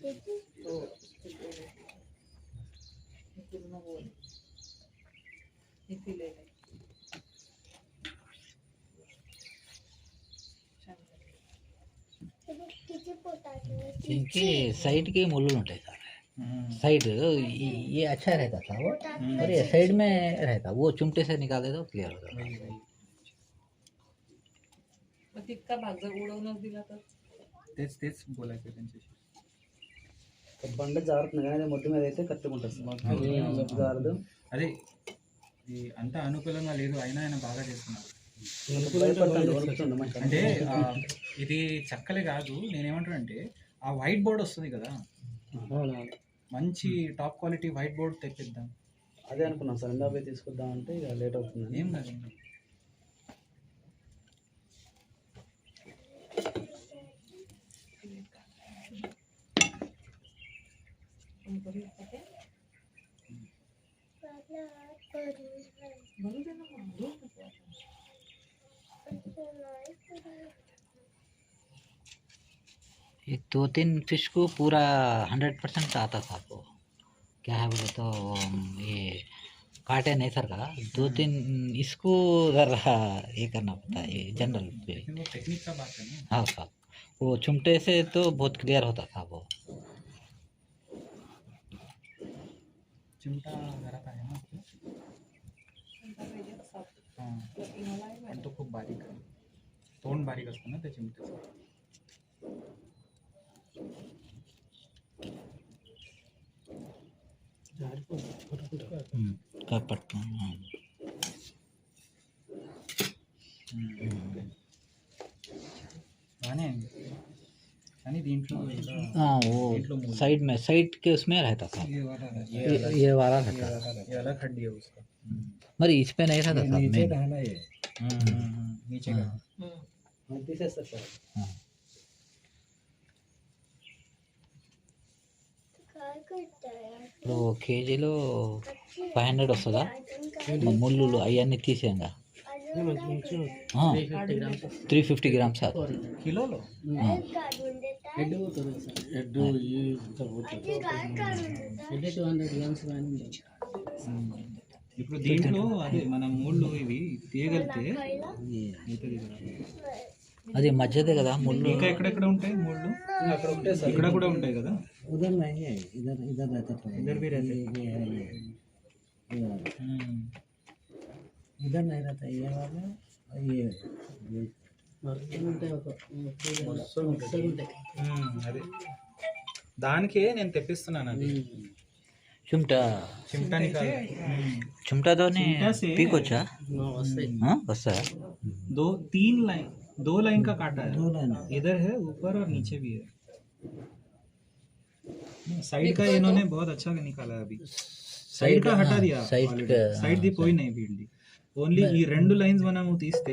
Side के मोलूल उठाए सारे साइड ये अच्छा रहता था वो हम्म। और ये साइड में रहता वो चुमटे से निकाल देता क्लियर होता जाता मग तितका भाग जर उडवूनच दिला तर तेच బండ జారుతుంది కానీ మొట్టు మీద అయితే కరెక్ట్గా ఉంటుంది జారదు అదే అంత అనుకూలంగా లేదు అయినా ఆయన బాగా చేస్తున్నారు అంటే ఇది చక్కలే కాదు నేనేమంటానంటే ఆ వైట్ బోర్డ్ వస్తుంది కదా మంచి టాప్ క్వాలిటీ వైట్ బోర్డ్ తెప్పిద్దాం అదే అనుకున్నాం సార్ ఎందుకు తీసుకుందాం అంటే లేట్ అవుతుంది ఏం కాదు ये दो तीन फिश को पूरा हंड्रेड परसेंट आता था आपको क्या है बोले तो ये काटे नहीं सर का दो तीन इसको अगर हाँ, ये करना पड़ता है जनरल पे टेक्निक का बात है हाँ, हाँ वो चुमटे से तो बहुत क्लियर होता था वो चिमटा घरात आहे ना हां पण तो, हाँ। तो, तो खूप बारीक तोंड बारीक असतं ना त्या तो चिमट्याचं का हम्म, पटकन हम्म। गाणे हाँ, हाँ वो साइड में साइड के उसमें रहता था ये वाला रहता था मरी हम्म। इस पे नहीं रहता था नीचे रहना ये हम्म, हम्म, नीचे का కేజీలో ఫైవ్ హండ్రెడ్ వస్తుందా ముళ్ళు అవన్నీ తీసేయంగా త్రీ ఫిఫ్టీ గ్రామ్స్ కిలోలో head sir head head two hundred grams కానీ ఇప్పుడు దీంట్లో అదే మన ముళ్ళు ఇవి తీయగలితే అది మధ్యదే కదా ముళ్ళు ఇంకా ఎక్కడెక్కడ ఉంటాయి ముళ్ళు అక్కడ ఉంటాయి ఇక్కడ కూడా ఉంటాయి కదా ఉదయం ఇదర్ ఇదర్ అయితే ఇద్దరు रहते इधर అది దానికే నేను తెప్పిస్తున్నాను అది చిమ్టా చిమ్టాని కాదు చిమ్టాతోనే పీకొచ్చా వస్తా దో तीन लाइन दो लाइन का काटा है दो लाइन इधर है ऊपर और नीचे भी है साइड का इन्होंने बहुत अच्छा निकाला है अभी साइड का हटा दिया साइड साइड दी कोई नहीं भीड़ दी ఓన్లీ ఈ రెండు లైన్స్ మనం తీస్తే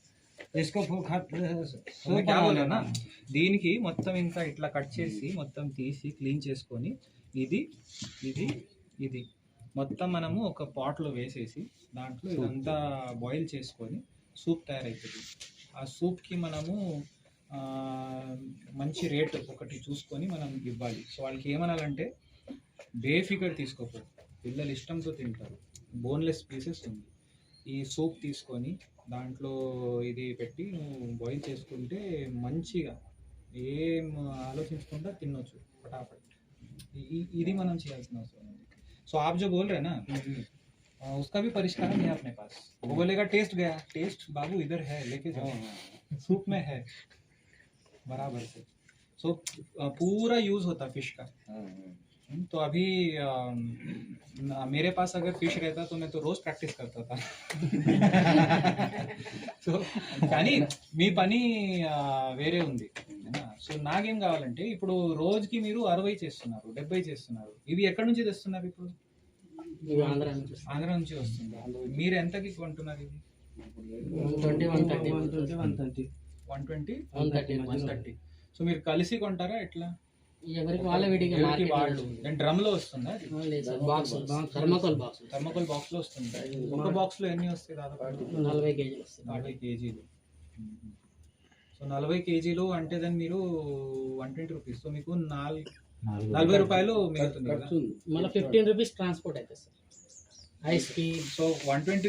దీనికి మొత్తం ఇంకా ఇట్లా కట్ చేసి మొత్తం తీసి క్లీన్ చేసుకొని ఇది ఇది ఇది మొత్తం మనము ఒక పాట్లో వేసేసి దాంట్లో ఇదంతా బాయిల్ చేసుకొని సూప్ తయారవుతుంది ఆ సూప్కి మనము మంచి రేట్ ఒకటి చూసుకొని మనం ఇవ్వాలి సో వాళ్ళకి ఏమనాలంటే బేఫికర్ తీసుకోకూడదు పిల్లలు ఇష్టంతో తింటారు బోన్లెస్ పీసెస్ ఉంది ఈ సూప్ తీసుకొని दी बॉइल से मैं బాయిల్ చేసుకుంటే మంచిగా ఏం ఆలోచించకుండా తినొచ్చు పటాపట్ ఇది మనం सो आप जो बोल रहे हैं ना हम्म। उसका भी परिष्कार है अपने पास वो बोलेगा टेस्ट गया टेस्ट बाबू इधर है लेके जाओ हाँ, हाँ। सूप में है बराबर से सो so, पूरा यूज होता फिश का हाँ, तो अभी आ, मेरे पास अगर फिश रहता तो मैं तो रोज प्रैक्टिस करता था సో కానీ మీ పని వేరే ఉంది సో నాకేం కావాలంటే ఇప్పుడు రోజుకి మీరు అరవై చేస్తున్నారు డెబ్బై చేస్తున్నారు ఇవి ఎక్కడి నుంచి తెస్తున్నారు ఇప్పుడు ఆంధ్ర నుంచి వస్తుంది మీరు ఎంతకి కొంటున్నారు ఇది one twenty one thirty one thirty so మీరు కలిసి కొంటారా ఎట్లా ఎవరికి వాళ్ళ విడిగా వాళ్ళు నేను డ్రమ్ లో వస్తుందా బాక్స్ థర్మాకోల్ బాక్స్ లో వస్తుంది ఒక బాక్స్ లో ఎన్ని వస్తాయి దాదాపు నలభై కేజీలు వస్తాయి నలభై కేజీలు సో hmm. నలభై కేజీలు అంటే దాన్ని మీరు వన్ ట్వంటీ రూపీస్ సో మీకు నాలుగు నలభై రూపాయలు మిగులుతుంది మళ్ళీ ఫిఫ్టీన్ రూపీస్ ట్రాన్స్పోర్ట్ అయితే సార్ ఐస్కి సో వన్ ట్వంటీ